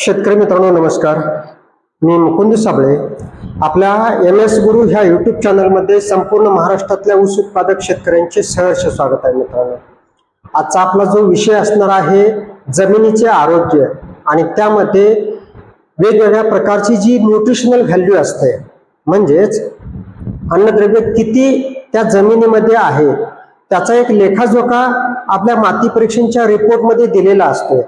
शेतकरी मित्रांनो नमस्कार. मी मुकुंद साबळे. आपल्या एम एस गुरु ह्या यूट्यूब चॅनलमध्ये संपूर्ण महाराष्ट्रातल्या ऊस उत्पादक शेतकऱ्यांचे सहर्ष स्वागत आहे मित्रांनो. आजचा आपला जो विषय असणार आहे जमिनीचे आरोग्य आणि त्यामध्ये वेगवेगळ्या प्रकारची जी न्यूट्रिशनल व्हॅल्यू असते म्हणजेच अन्नद्रव्य किती त्या जमिनीमध्ये आहे त्याचा एक लेखाजोखा आपल्या माती परीक्षणच्या रिपोर्टमध्ये दिलेला असतो.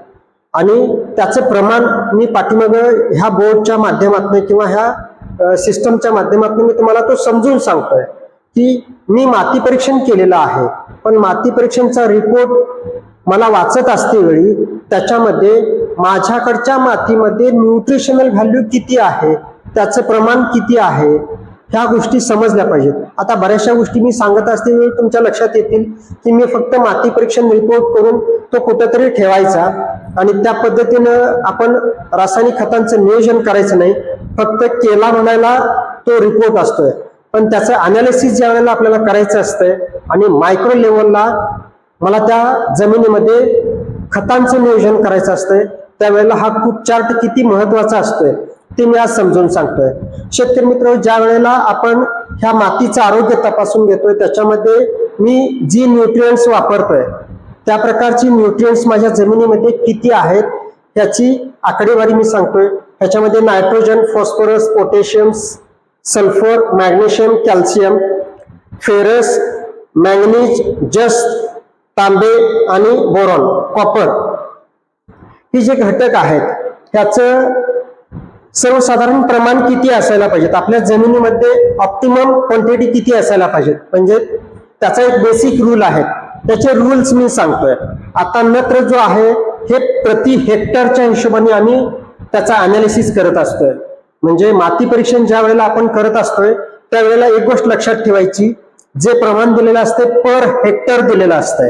आणि त्याचं प्रमाण मी पाठीमाग ह्या बोर्डच्या माध्यमातून किंवा ह्या सिस्टमच्या माध्यमातून मी तुम्हाला तो समजून सांगतोय की मी माती परीक्षण केलेलं आहे. पण माती परीक्षणचा रिपोर्ट मला वाचत असते वेळी त्याच्यामध्ये माझ्याकडच्या मातीमध्ये न्यूट्रिशनल व्हॅल्यू किती आहे? त्याचं प्रमाण किती आहे? ह्या गोष्टी समजल्या पाहिजेत. आता बऱ्याचशा गोष्टी मी सांगत असते तुमच्या लक्षात येतील की मी फक्त माती परीक्षण रिपोर्ट करून तो कुठंतरी ठेवायचा आणि त्या पद्धतीनं आपण रासायनिक खतांचं नियोजन करायचं नाही फक्त केला म्हणायला तो रिपोर्ट असतोय. पण त्याचं अनालिसिस ज्या वेळेला आपल्याला करायचं असतंय आणि मायक्रो लेवलला मला त्या जमिनीमध्ये खतांचं नियोजन करायचं असतंय त्यावेळेला हा खूप चार्ट किती महत्त्वाचा असतोय. ते मी आज समजून सांगतोय. शेतकरी मित्र ज्या वेळेला आपण ह्या मातीचं आरोग्य तपासून घेतोय त्याच्यामध्ये मी जी न्यूट्रियन्स वापरतोय त्या प्रकारची न्यूट्रियन्स माझ्या जमिनीमध्ये किती आहेत याची आकडेवारी मी सांगतोय. ह्याच्यामध्ये nitrogen phosphorus potassium sulphur magnesium calcium ferrous manganese just तांबे आणि बोरॉन कॉपर ही जे घटक आहेत त्याचं सर्वसाधारण प्रमाण किती असायला पाहिजेत? आपल्या जमिनीमध्ये ऑप्टिमम क्वांटिटी किती असायला पाहिजेत? म्हणजे त्याचा एक बेसिक रूल आहे. त्याचे रूल्स मी सांगतोय. आता नत्र जो आहे हे प्रति हेक्टरच्या हिशोबाने आम्ही त्याचा अनालिसिस करत असतोय. म्हणजे माती परीक्षण ज्या वेळेला आपण करत असतोय त्यावेळेला एक गोष्ट लक्षात ठेवायची. जे प्रमाण दिलेलं असते पर हेक्टर दिलेलं असतंय.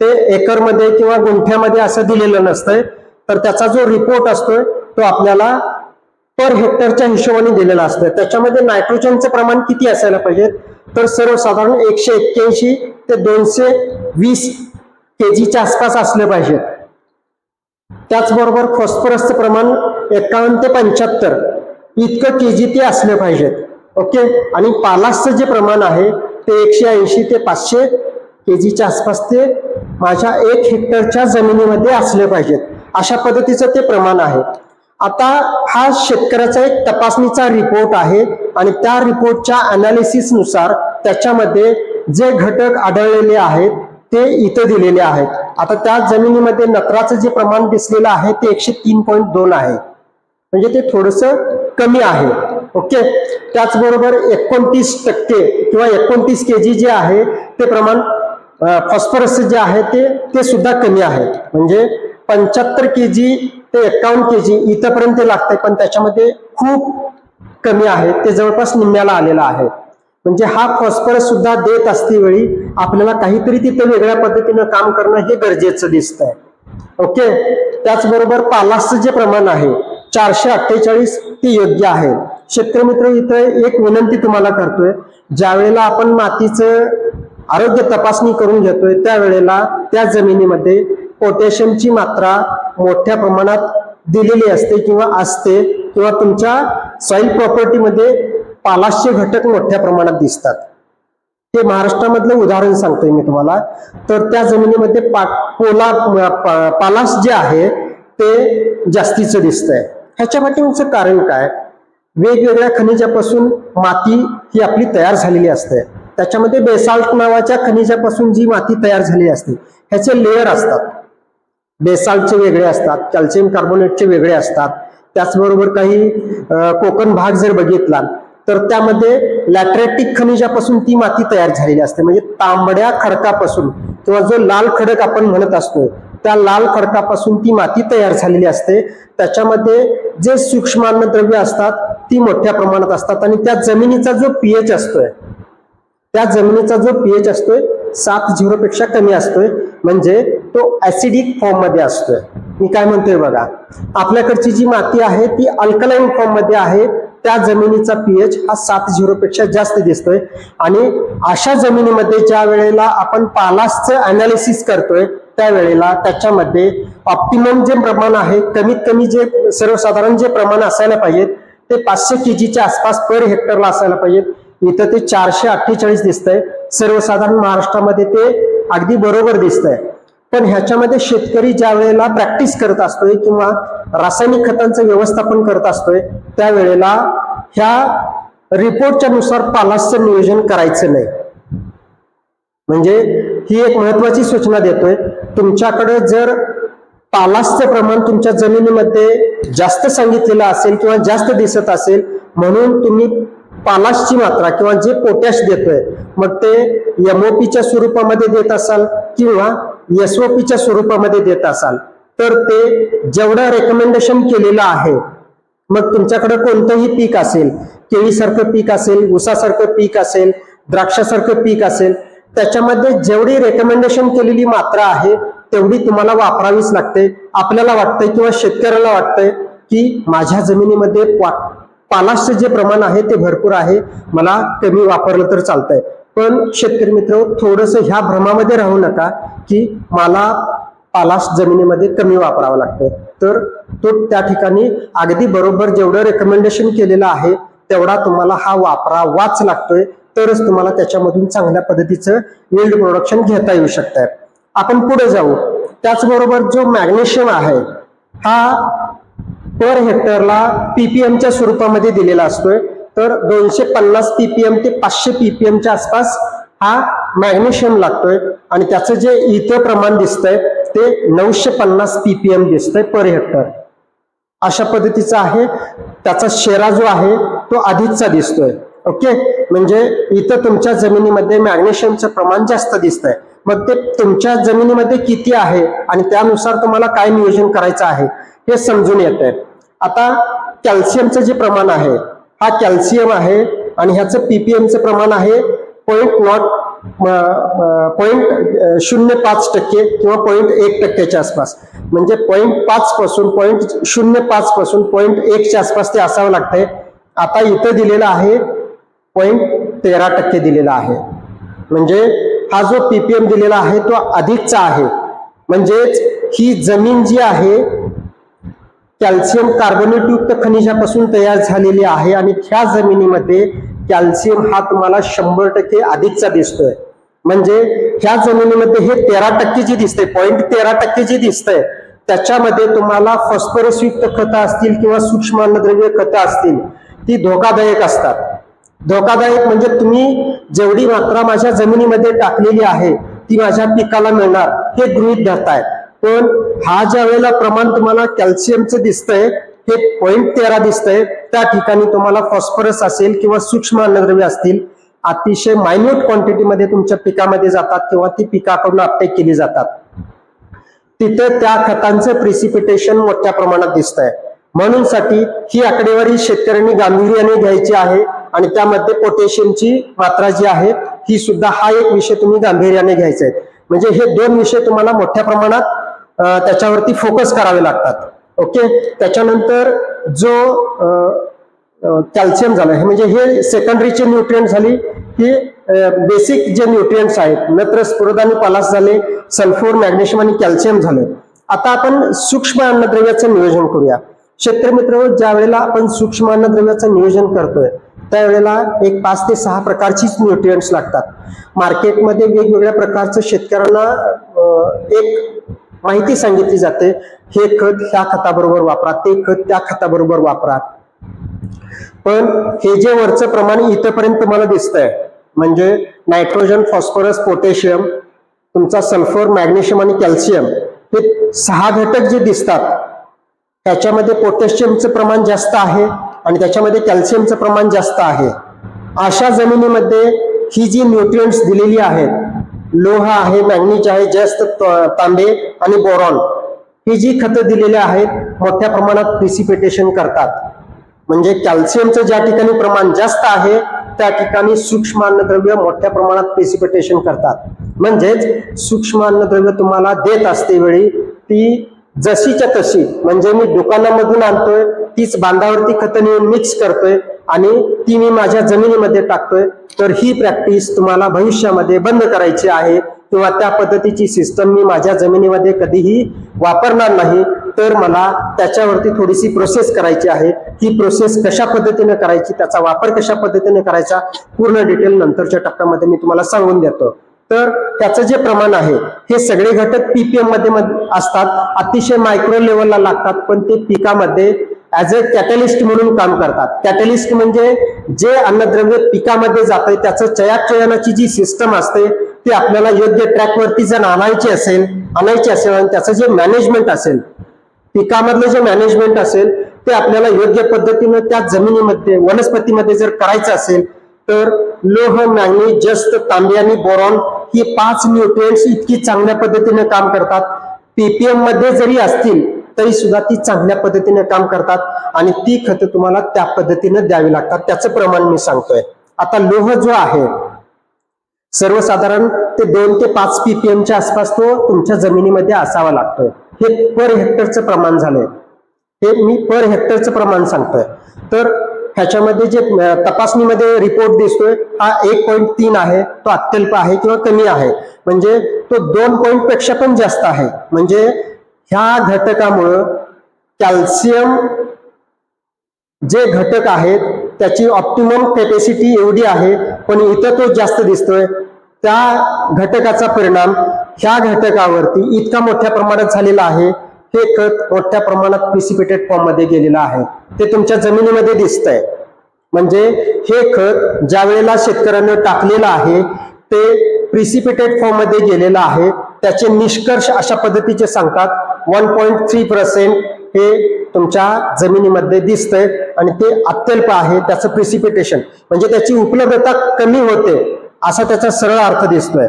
ते एकरमध्ये किंवा गुंठ्यामध्ये असं दिलेलं नसतंय. तर त्याचा जो रिपोर्ट असतोय तो आपल्याला पर हेक्टरच्या हिशोबाने दिलेला असतं. त्याच्यामध्ये नायट्रोजनचं प्रमाण किती असायला पाहिजे? तर सर्वसाधारण एकशे एक्क्याऐंशी ते दोनशे वीस केजीच्या आसपास असले पाहिजेत. त्याचबरोबर फॉस्फरसचं प्रमाण एकावन्न ते पंच्याहत्तर इतकं केजी ते असले पाहिजेत. ओके? आणि पालासचं जे प्रमाण आहे ते एकशे ऐंशी ते पाचशे केजीच्या आसपास ते माझ्या एक हेक्टरच्या जमिनीमध्ये असले पाहिजेत. अशा पद्धतीचं ते प्रमाण आहे. आता हा शेतकऱ्याचा एक तपासणीचा रिपोर्ट आहे आणि त्या रिपोर्टच्या अनालिसिसनुसार त्याच्यामध्ये जे घटक आढळलेले आहेत ते इथं दिलेले आहेत. आता त्या जमिनीमध्ये नत्राचं जे प्रमाण दिसलेलं आहे ते एकशे तीन पॉईंट दोन आहे. म्हणजे ते थोडस कमी आहे. ओके? त्याचबरोबर एकोणतीस टक्के किंवा एकोणतीस के जी जे आहे ते प्रमाण फॉस्फरस जे आहे ते ते सुद्धा कमी आहे. म्हणजे पंच्याहत्तर के जी ते एकावन्न के जी इथंपर्यंत लागतंय पण त्याच्यामध्ये खूप कमी आहे. ते जवळपास निम्म्याला आलेला आहे. म्हणजे हा फॉस्फरस सुद्धा देत असते वेळी आपल्याला काहीतरी तिथे वेगळ्या पद्धतीनं काम करणं हे गरजेचं दिसतंय. ओके त्याचबरोबर पालासचं जे प्रमाण आहे चारशे अठ्ठेचाळीस ते योग्य आहे. शेतकरी मित्र इथं एक विनंती तुम्हाला करतोय. ज्या वेळेला आपण मातीचं आरोग्य तपासणी करून घेतोय त्यावेळेला त्या जमिनीमध्ये पोटॅशियमची मात्रा मोठ्या प्रमाणात दिलेली असते किंवा असते किंवा तुमच्या सॉइल प्रॉपर्टीमध्ये पालाशचे घटक मोठ्या प्रमाणात दिसतात. ते महाराष्ट्रामधलं उदाहरण सांगतोय मी तुम्हाला. तर त्या जमिनीमध्ये पा पोला पा- पालाश जे आहे ते जास्तीचं दिसतंय. ह्याच्या पाठीमागचं कारण काय? वेगवेगळ्या खनिजापासून माती ही आपली तयार झालेली असते. त्याच्यामध्ये बेसाल्ट नावाच्या खनिजापासून जी माती तयार झालेली असते ह्याचे लेअर असतात. बेसाल्टचे वेगळे असतात कॅल्शियम कार्बोनेटचे वेगळे असतात. त्याचबरोबर काही कोकण भाग जर बघितला तर त्यामध्ये लॅटरेटिक खनिजापासून ती माती तयार झालेली असते. म्हणजे तांबड्या खडकापासून किंवा जो लाल खडक आपण म्हणत असतो त्या लाल खडकापासून ती माती तयार झालेली असते. त्याच्यामध्ये जे सूक्ष्म अन्नद्रव्य असतात ती मोठ्या प्रमाणात असतात. आणि त्या जमिनीचा जो पीएच असतोय त्या जमिनीचा जो पीएच असतोय सात झिरो पेक्षा कमी असतोय. म्हणजे तो ऍसिडिक फॉर्ममध्ये असतोय. मी काय म्हणतोय बघा आपल्याकडची जी माती आहे ती अल्कलाईन फॉर्ममध्ये आहे. त्या जमिनीचा पीएच हा सात झिरो पेक्षा जास्त दिसतोय. आणि अशा जमिनीमध्ये ज्या वेळेला आपण पालासचं अनालिसिस करतोय त्यावेळेला त्याच्यामध्ये ऑप्टिमम जे प्रमाण आहे कमीत कमी जे सर्वसाधारण जे प्रमाण असायला पाहिजेत ते पाचशे केजीच्या आसपास पर हेक्टरला असायला पाहिजेत इथं ते चारशे अठ्ठेचाळीस दिसतंय. सर्वसाधारण महाराष्ट्रामध्ये ते अगदी बरोबर दिसतंय. पण ह्याच्यामध्ये शेतकरी ज्या वेळेला प्रॅक्टिस करत असतोय किंवा रासायनिक खतांचं व्यवस्थापन करत असतोय त्यावेळेला ह्या रिपोर्टच्या नुसार पालासचं नियोजन करायचं नाही. म्हणजे ही एक महत्वाची सूचना देतोय. तुमच्याकडे जर पालासचं प्रमाण तुमच्या जमिनीमध्ये जास्त सांगितलेलं असेल किंवा जास्त दिसत असेल म्हणून तुम्ही पालासची मात्रा किंवा जे पोटॅश देतोय मग ते एमओपीच्या स्वरूपामध्ये देत असाल किंवा एसओपीच्या स्वरूपामध्ये देत असाल तर ते जेवढं रेकमेंडेशन केलेलं आहे मग तुमच्याकडे कोणतंही पीक असेल केळीसारखं पीक असेल ऊसासारखं पीक असेल द्राक्षासारखं पीक असेल त्याच्यामध्ये जेवढी रेकमेंडेशन केलेली मात्रा आहे तेवढी तुम्हाला वापरावीच लागते. आपल्याला वाटतंय किंवा शेतकऱ्याला वाटतंय की माझ्या जमिनीमध्ये पा- पालाशचं जे प्रमाण आहे ते भरपूर आहे. मला कमी वापरलं तर चालतंय. पण शेतकरी मित्र थोडस ह्या भ्रमामध्ये राहू नका की मला पालाश जमिनीमध्ये कमी वापरावं लागतो. तर तो त्या ठिकाणी अगदी बरोबर जेवढं रेकमेंडेशन केलेलं आहे तेवढा तुम्हाला हा वापरावाच लागतोय. तरच तुम्हाला त्याच्यामधून चांगल्या पद्धतीचं yield प्रोडक्शन घेता येऊ शकतंय. आपण पुढे जाऊ. त्याचबरोबर जो मॅग्नेशियम आहे हा पर हेक्टरला पीपीएमच्या स्वरूपामध्ये दिलेला असतोय. तर दोनशे पन्नास पीपीएम ते पाचशे पीपीएमच्या आसपास हा मॅग्नेशियम लागतोय. आणि त्याचं जे इथं प्रमाण दिसतंय ते नऊशे पन्नास पीपीएम दिसतंय पर हेक्टर. अशा पद्धतीचा आहे. त्याचा शेरा जो आहे तो आधीचा दिसतोय. ओके? म्हणजे इथं तुमच्या जमिनीमध्ये मॅग्नेशियमचं प्रमाण जास्त दिसतंय. मग ते तुमच्या जमिनीमध्ये किती आहे? आणि त्यानुसार तुम्हाला काय नियोजन करायचं आहे हे समजून येत आहे आता कॅल्शियमचं जे प्रमाण आहे हा कॅल्शियम आहे आणि ह्याचं पीपीएमचं प्रमाण आहे पॉईंट नॉट पॉईंट शून्य पाच टक्के किंवा पॉईंट एक टक्क्याच्या आसपास. म्हणजे पॉईंट पाच पासून पॉईंट शून्य पाच पासून पॉईंट एकच्या आसपास ते असावं लागतंय. आता इथं दिलेलं आहे पॉईंट तेरा टक्के दिलेला आहे. म्हणजे हा जो पीपीएम दिलेला आहे तो अधिकचा आहे. म्हणजेच ही जमीन जी आहे कॅल्शियम कार्बोनेटयुक्त खनिजापासून तयार झालेली आहे आणि ह्या जमिनीमध्ये कॅल्शियम हा तुम्हाला शंभर टक्के अधिकचा दिसतोय. म्हणजे ह्या जमिनीमध्ये हे तेरा टक्के जे दिसतंय पॉईंट तेरा टक्के जे दिसतंय त्याच्यामध्ये तुम्हाला फॉस्फरसयुक्त खतं असतील किंवा सूक्ष्म अन्नद्रव्य खतं असतील ती धोकादायक असतात. धोकादायक म्हणजे तुम्ही जेवढी मात्रा माझ्या जमिनीमध्ये टाकलेली आहे ती माझ्या पिकाला मिळणार हे गृहित धरतायत. पण हा ज्या वेळेला प्रमाण तुम्हाला कॅल्शियमचं दिसतंय हे पॉईंट तेरा दिसतंय त्या ठिकाणी तुम्हाला फॉस्फरस असेल किंवा सूक्ष्म अन्नद्रव्य असतील अतिशय मायन्यूट क्वांटिटीमध्ये तुमच्या पिकामध्ये जातात किंवा ती पिकाकडून अपटेक केली जातात. तिथे त्या खतांचं प्रिसिपिटेशन मोठ्या प्रमाणात दिसत आहे म्हणून साठी ही आकडेवारी शेतकऱ्यांनी गांभीर्याने घ्यायची आहे आणि त्यामध्ये पोटॅशियमची मात्रा जी आहे ही सुद्धा हा एक विषय तुम्ही गांभीर्याने घ्यायचा आहे. म्हणजे हे दोन विषय तुम्हाला मोठ्या प्रमाणात त्याच्यावरती फोकस करावे लागतात. ओके त्याच्यानंतर जो कॅल्शियम झालं हे म्हणजे हे सेकंडरीचे न्यूट्रिएंट झाली की बेसिक जे न्यूट्रिएंट्स आहेत नत्र स्फुरद आणि पलास झाले सल्फोर मॅग्नेशियम आणि कॅल्शियम झाले. आता आपण सूक्ष्म अन्नद्रव्याचं नियोजन करूया. क्षेत्रमित्र मित्र ज्या वेळेला आपण सूक्ष्म अन्नद्रव्याचं नियोजन करतोय त्यावेळेला एक पाच ते सहा प्रकारचीच न्यूट्रिएंट्स लागतात. मार्केटमध्ये वेगवेगळ्या प्रकारचं शेतकऱ्यांना एक माहिती सांगितली जाते. हे खत ह्या खताबरोबर वापरा. ते खत त्या खताबरोबर वापरा. पण हे जे वरचं प्रमाण इथपर्यंत मला दिसतंय म्हणजे नायट्रोजन फॉस्फरस पोटॅशियम तुमचा सल्फर मॅग्नेशियम आणि कॅल्शियम हे सहा घटक जे दिसतात त्याच्यामध्ये पोटॅशियमचं प्रमाण जास्त आहे आणि त्याच्यामध्ये कॅल्शियमचं प्रमाण जास्त आहे. अशा जमिनीमध्ये ही जी न्यूट्रिएंट्स दिलेली आहेत लोह आहे मॅग्नीज आहे जास्त त- तांबे आणि बोरॉन. ही जी खतं दिलेली आहेत मोठ्या प्रमाणात प्रिसिपिटेशन करतात. म्हणजे कॅल्शियमचं ज्या ठिकाणी प्रमाण जास्त आहे त्या ठिकाणी सूक्ष्म अन्नद्रव्य मोठ्या प्रमाणात प्रिसिपिटेशन करतात. म्हणजेच सूक्ष्म अन्नद्रव्य तुम्हाला देत असते वेळी ती जशीच्या तशी म्हणजे मी दुकानामधून आणतोय तीच बांधावरती खतं नेऊन मिक्स करतोय आणि ती मी माझ्या जमिनीमध्ये टाकतोय तर ही प्रॅक्टिस तुम्हाला भविष्यामध्ये बंद करायची आहे किंवा त्या पद्धतीची सिस्टम मी माझ्या जमिनीमध्ये कधीही वापरणार नाही तर मला त्याच्यावरती थोडीशी प्रोसेस करायची आहे. ही प्रोसेस कशा पद्धतीने करायची त्याचा वापर कशा पद्धतीने करायचा पूर्ण डिटेल नंतरच्या टप्प्यामध्ये मी तुम्हाला सांगून देतो. तर त्याचं जे प्रमाण आहे हे सगळे घटक पीपीएममध्ये असतात. अतिशय मायक्रो लेवलला लागतात पण ते पिकामध्ये ऍज अ कॅटलिस्ट म्हणून काम करतात. कॅटलिस्ट म्हणजे जे अन्नद्रव्य पिकामध्ये जाते त्याचं चयाचयनाची जी सिस्टम असते ती आपल्याला योग्य ट्रॅकवरती जर आणायची असेल आणायची असेल आणि त्याचं जे मॅनेजमेंट असेल पिकामधलं जे मॅनेजमेंट असेल ते आपल्याला योग्य पद्धतीनं त्या जमिनीमध्ये वनस्पतीमध्ये जर करायचं असेल तर लोह मॅग्नी जस्त तांबे आणि बोरॉन ही पाच न्यूट्रिएंट्स इतकी चांगल्या पद्धतीने काम करतात. पीपीएममध्ये जरी असतील तरी सुद्धा ती चांगल्या पद्धतीने काम करतात आणि ती खतं तुम्हाला त्या पद्धतीने द्यावी लागतात. त्याचं प्रमाण मी सांगतोय. आता लोह जो आहे सर्वसाधारण ते दोन ते पाच पीपीएमच्या आसपास तो तुमच्या जमिनीमध्ये असावा लागतोय. हे पर हेक्टरचं प्रमाण झालंय. हे मी पर हेक्टरचं प्रमाण सांगतोय. तर ह्याच्यामध्ये जे तपासणीमध्ये रिपोर्ट दिसतोय हा एक पॉईंट तीन आहे तो अत्यल्प आहे किंवा कमी आहे. म्हणजे तो दोन पॉईंटपेक्षा पण जास्त आहे. म्हणजे ह्या घटकामुळं कॅल्शियम जे घटक आहेत त्याची ऑप्टिमम कॅपॅसिटी एवढी आहे पण इथं तो जास्त दिसतोय. त्या घटकाचा परिणाम ह्या घटकावरती इतका मोठ्या प्रमाणात झालेला आहे हे खत मोठ्या प्रमाणात प्रिसिपिटेड फॉर्ममध्ये गेलेलं आहे. ते तुमच्या जमिनीमध्ये दिसतंय. म्हणजे हे खत ज्या वेळेला शेतकऱ्यानं टाकलेलं आहे ते प्रिसिपिटेड फॉर्ममध्ये गेलेलं आहे त्याचे निष्कर्ष अशा पद्धतीचे सांगतात. वन पॉईंट थ्री पर्सेंट हे तुमच्या जमिनीमध्ये दिसतंय आणि ते अत्यल्प आहे त्याचं प्रिसिपिटेशन म्हणजे त्याची उपलब्धता कमी होते असा त्याचा सरळ अर्थ दिसतोय.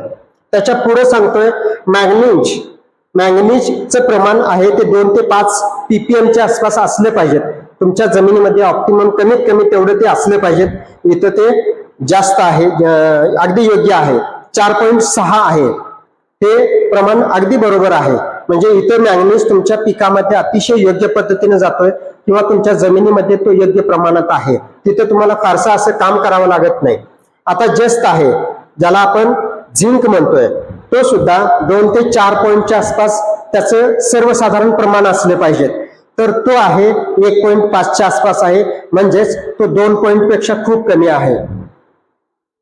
त्याच्या पुढे सांगतोय मॅग्नीज मॅग्नेजचं प्रमाण आहे ते दोन ते पाच पीपीएमच्या आसपास असले पाहिजेत. तुमच्या जमिनीमध्ये ऑप्टिमम कमीत कमी तेवढे ते असले पाहिजेत. इथं ते जास्त आहे अगदी योग्य आहे. चार पॉईंट सहा आहे. हे प्रमाण अगदी बरोबर आहे. म्हणजे इथे मॅंगनीज तुमच्या पिकामध्ये अतिशय योग्य पद्धतीने जातोय किंवा तुमच्या जमिनीमध्ये तो योग्य प्रमाणात आहे. तिथे तुम्हाला फारसं असं काम करावं लागत नाही. आता जस्त आहे ज्याला आपण झिंक म्हणतोय तो सुद्धा दोन ते चार पॉईंटच्या आसपास त्याचं सर्वसाधारण प्रमाण असले पाहिजेत तर तो आहे एक पॉईंट पाचच्या आसपास आहे म्हणजेच तो दोन पॉईंटपेक्षा खूप कमी आहे.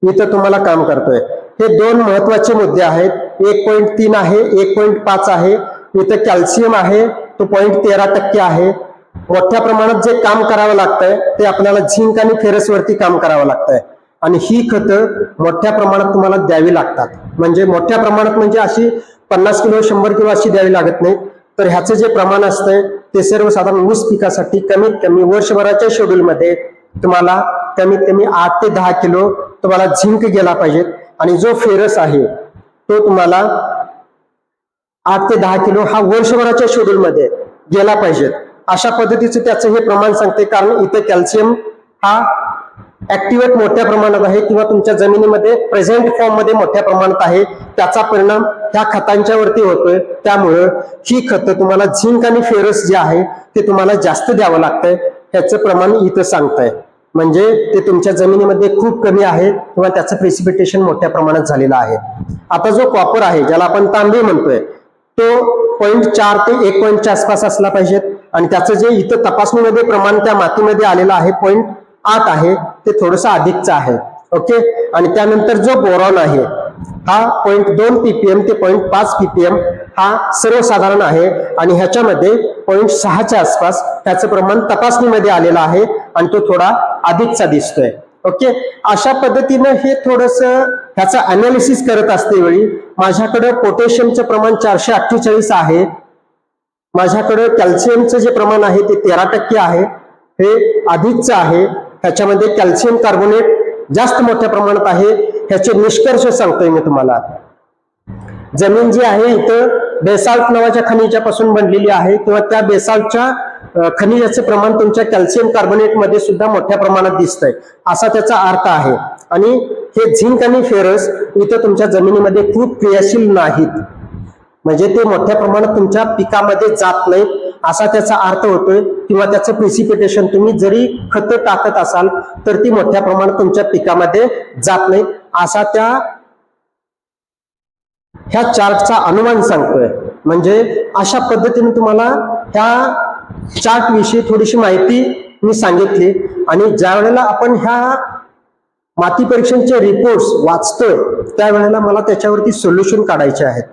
इथं तुम्हाला काम करतोय. हे दोन महत्त्वाचे मुद्दे आहेत. एक पॉईंट तीन आहे एक पॉईंट पाच आहे. इथं कॅल्शियम आहे तो पॉईंट तेरा टक्के आहे. मोठ्या प्रमाणात जे काम करावं लागतंय ते आपल्याला झिंक आणि फेरसवरती काम करावं लागतंय. आणि ही खतं मोठ्या प्रमाणात तुम्हाला द्यावी लागतात. म्हणजे मोठ्या प्रमाणात म्हणजे अशी पन्नास किलो शंभर किलो अशी द्यावी लागत नाही. तर ह्याचं जे प्रमाण असतंय ते सर्वसाधारण ऊस पिकासाठी कमीत कमी वर्षभराच्या शेड्यूलमध्ये तुम्हाला कमीत कमी आठ ते दहा किलो तुम्हाला झिंक गेला पाहिजेत आणि जो फेरस आहे तो तुम्हाला आठ ते दहा किलो हा वर्षभराच्या शेड्यूलमध्ये गेला पाहिजे. अशा पद्धतीचं त्याचं हे प्रमाण सांगते कारण इथे कॅल्शियम हा ऍक्टिव्हेट मोठ्या प्रमाणात आहे किंवा तुमच्या जमिनीमध्ये प्रेझेंट फॉर्ममध्ये मोठ्या प्रमाणात आहे. त्याचा परिणाम ह्या खतांच्या वरती होतोय. त्यामुळं ही खतं तुम्हाला झिंक आणि फेरस जे आहे ते तुम्हाला जास्त द्यावं लागतंय. ह्याचं प्रमाण इथं सांगतंय. म्हणजे ते तुमच्या जमिनीमध्ये खूप कमी आहे किंवा त्याचं प्रेसिपिटेशन मोठ्या प्रमाणात झालेलं आहे. आता जो कॉपर आहे ज्याला आपण तांबे म्हणतोय तो पॉईंट चार ते एक पॉईंटच्या आसपास असला पाहिजे. आणि त्याचं जे इथं तपासणीमध्ये प्रमाण त्या मातीमध्ये आलेलं आहे पॉईंट आठ आहे ते थोडंसं अधिकचं आहे. ओके? आणि त्यानंतर जो बोरॉन आहे हा पॉईंट दोन पीपीएम ते पॉईंट पाच पीपीएम हा सर्वसाधारण आहे. आणि ह्याच्यामध्ये पॉईंट सहाच्या आसपास त्याचं प्रमाण तपासणीमध्ये आलेलं आहे आणि तो थोडा अधिकचा दिसतोय. ओके? अशा पद्धतीनं हे थोडस त्याचा अनालिसिस करत असतेवेळी माझ्याकडं माझ्याकडे पोटॅशियमचं प्रमाण चारशे अठ्ठेचाळीस आहे. माझ्याकडे कॅल्शियमचं जे प्रमाण आहे ते तेरा टक्के आहे. हे अधिकचं आहे. त्याच्यामध्ये कॅल्शियम कार्बोनेट जास्त मोठ्या प्रमाणात आहे. ह्याचे निष्कर्ष सांगतोय मी तुम्हाला. जमीन जी आहे इथं बेसाल्ट नावाच्या खनिजापासून बनलेली आहे किंवा त्या बेसाल्टच्या खनिजाचे प्रमाण तुमच्या कॅल्शियम कार्बोनेटमध्ये सुद्धा मोठ्या प्रमाणात दिसतंय. असा त्याचा अर्थ आहे. आणि हे झिंक आणि फेरस इथं तुमच्या जमिनीमध्ये खूप क्रियाशील नाहीत. म्हणजे ते मोठ्या प्रमाणात तुमच्या पिकामध्ये जात नाहीत असा त्याचा अर्थ होतोय किंवा त्याचं प्रिसिपिटेशन तुम्ही जरी खत टाकत असाल तर ती मोठ्या प्रमाणात तुमच्या पिकामध्ये जात नाहीत. असा त्या ह्या चार्टचा अनुमान सांगतोय. म्हणजे अशा पद्धतीने तुम्हाला ह्या चार्ट विषयी थोडीशी माहिती मी सांगितली. आणि ज्या वेळेला आपण ह्या माती परीक्षणचे रिपोर्ट्स वाचतोय त्यावेळेला मला त्याच्यावरती सोल्युशन काढायचे आहेत.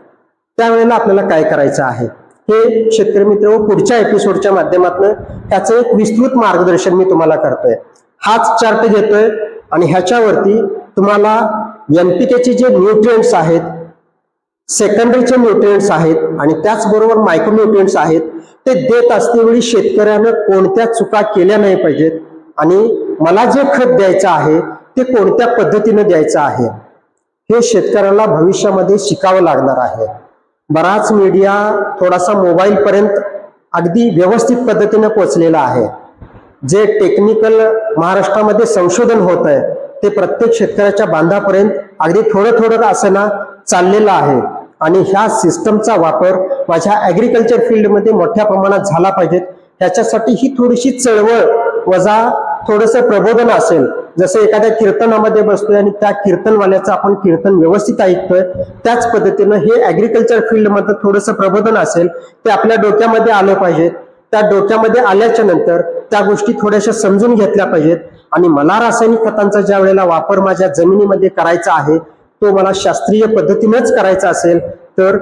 त्यावेळेला आपल्याला काय करायचं आहे? हे शेतकरी मित्र व पुढच्या एपिसोडच्या माध्यमातून त्याचं एक विस्तृत मार्गदर्शन मी तुम्हाला करतोय. हाच चार्ट घेतोय आणि ह्याच्यावरती तुम्हाला एनपीकेचे जे न्यूट्रिएंट्स आहेत सेकंडरीचे न्यूट्रिएंट्स आहेत आणि त्याचबरोबर मायक्रोन्यूट्रिएंट्स आहेत ते देत असतेवेळी शेतकऱ्यानं कोणत्या चुका केल्या नाही पाहिजेत? आणि मला जे खत द्यायचं आहे ते कोणत्या पद्धतीने द्यायचं आहे? हे शेतकऱ्याला भविष्यामध्ये शिकावं लागणार आहे. बराच मीडिया थोडासा मोबाईलपर्यंत अगदी व्यवस्थित पद्धतीने पोचलेला आहे. जे टेक्निकल महाराष्ट्रामध्ये संशोधन होत आहे ते प्रत्येक शेतकऱ्याच्या बांधापर्यंत अगदी थोडं थोडं असं ना चाललेलं आहे. आणि ह्या सिस्टमचा वापर माझ्या ऍग्रिकल्चर फील्डमध्ये मोठ्या प्रमाणात झाला पाहिजेत. ह्याच्यासाठी ही थोडीशी चळवळ वजा थोडस प्रबोधन असेल जसं एखाद्या कीर्तनामध्ये बसतोय आणि त्या कीर्तनवाल्याचं आपण कीर्तन व्यवस्थित ऐकतोय त्याच पद्धतीनं हे ऍग्रिकल्चर फील्डमध्ये थोडंसं प्रबोधन असेल ते आपल्या डोक्यामध्ये आलं पाहिजे त्या डोक्यामध्ये आल्याच्यानंतर त्या गोष्टी थोड्याशा समजून घेतल्या पाहिजेत. आणि मला रासायनिक खतांचा ज्या वेळेला वापर माझ्या जमिनीमध्ये करायचा आहे तो मला शास्त्रीय पद्धतीनेच करायचा असेल तर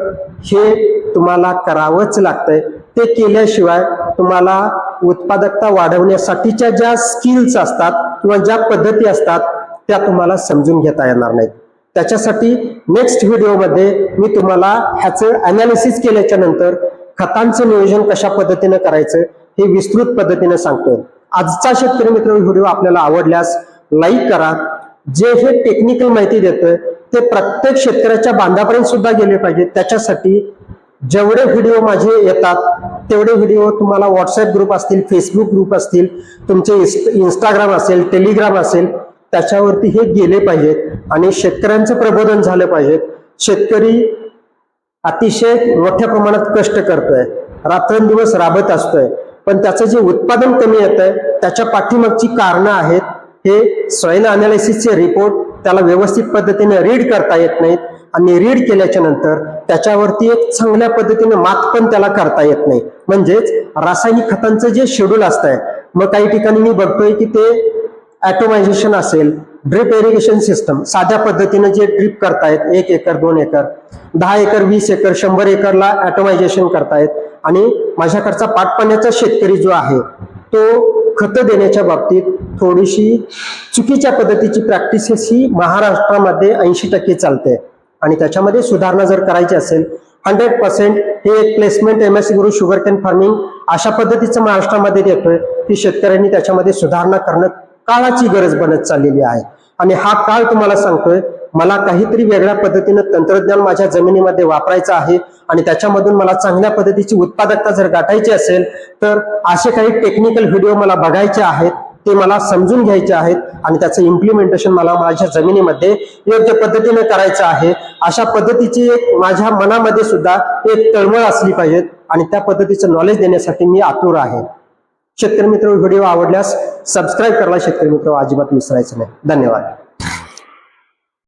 हे तुम्हाला करावंच लागतंय. ते केल्याशिवाय तुम्हाला उत्पादकता वाढवण्यासाठीच्या ज्या स्किल्स असतात किंवा ज्या पद्धती असतात त्या तुम्हाला समजून घेता येणार नाहीत. त्याच्यासाठी नेक्स्ट व्हिडिओमध्ये मी तुम्हाला ह्याचं अनालिसिस केल्याच्यानंतर खतांचं नियोजन कशा पद्धतीनं करायचं हे विस्तृत पद्धतीने सांगतो आजचा शेतकरी मित्र व्हिडिओ आपल्याला आवडल्यास लाईक करा. जे हे टेक्निकल माहिती देतोय ते प्रत्येक शेतकऱ्याच्या बांधापर्यंत सुद्धा गेले पाहिजे त्याच्यासाठी जेवढे व्हिडिओ माझे येतात तेवढे व्हिडिओ तुम्हाला व्हॉट्सअप ग्रुप असतील फेसबुक ग्रुप असतील तुमचे इंस्टाग्राम असेल टेलिग्राम असेल त्याच्यावरती हे गेले पाहिजेत आणि शेतकऱ्यांचं प्रबोधन झालं पाहिजेत. शेतकरी अतिशय मोठ्या प्रमाणात कष्ट करतोय रात्रंदिवस राबत असतोय पण त्याचं जे उत्पादन कमी येत आहे त्याच्या पाठीमागची कारणं आहेत हे सॉईल अनालिसिसचे रिपोर्ट त्याला व्यवस्थित पद्धतीने रीड करता येत नाहीत. आणि रीड केल्याच्यानंतर त्याच्यावरती एक चांगल्या पद्धतीने मात पण त्याला करता येत नाही. म्हणजेच रासायनिक खतांचं जे शेड्यूल असतंय मग काही ठिकाणी मी बघतोय की ते ॲटोमायझेशन असेल ड्रिप इरिगेशन सिस्टम साध्या पद्धतीने जे ड्रिप करतायत एक एकर दोन एकर दहा एकर वीस एकर शंभर एकरला ॲटोमायझेशन करतायत. आणि माझ्याकडचा पाटपाण्याचा शेतकरी जो आहे तो खतं देण्याच्या बाबतीत थोडीशी चुकीच्या पद्धतीची प्रॅक्टिसेस ही महाराष्ट्रामध्ये ऐंशी टक्के चालते. आणि त्याच्यामध्ये सुधारणा जर करायची असेल हंड्रेड पर्सेंट हे एक placement M S Guru sugarcane farming अशा पद्धतीचं महाराष्ट्रामध्ये येतोय की शेतकऱ्यांनी त्याच्यामध्ये सुधारणा करणं काळाची गरज बनत चाललेली आहे. आणि हा काळ तुम्हाला सांगतोय मला काहीतरी वेगळ्या पद्धतीनं तंत्रज्ञान माझ्या जमिनीमध्ये वापरायचं आहे आणि त्याच्यामधून मला चांगल्या पद्धतीची उत्पादकता जर गाठायची असेल तर असे काही टेक्निकल व्हिडिओ मला बघायचे आहेत. ते मला समजून घ्यायचे आहेत आणि त्याचं इम्प्लिमेंटेशन मला माझ्या जमिनीमध्ये योग्य पद्धतीने करायचं आहे. अशा पद्धतीची एक माझ्या मनामध्ये सुद्धा एक तळमळ असली पाहिजे आणि त्या पद्धतीचं नॉलेज देण्यासाठी मी आतुर आहे. शेतकरी मित्र व्हिडिओ आवडल्यास सबस्क्राईब करायला शेतकरी मित्र अजिबात विसरायचं नाही. धन्यवाद.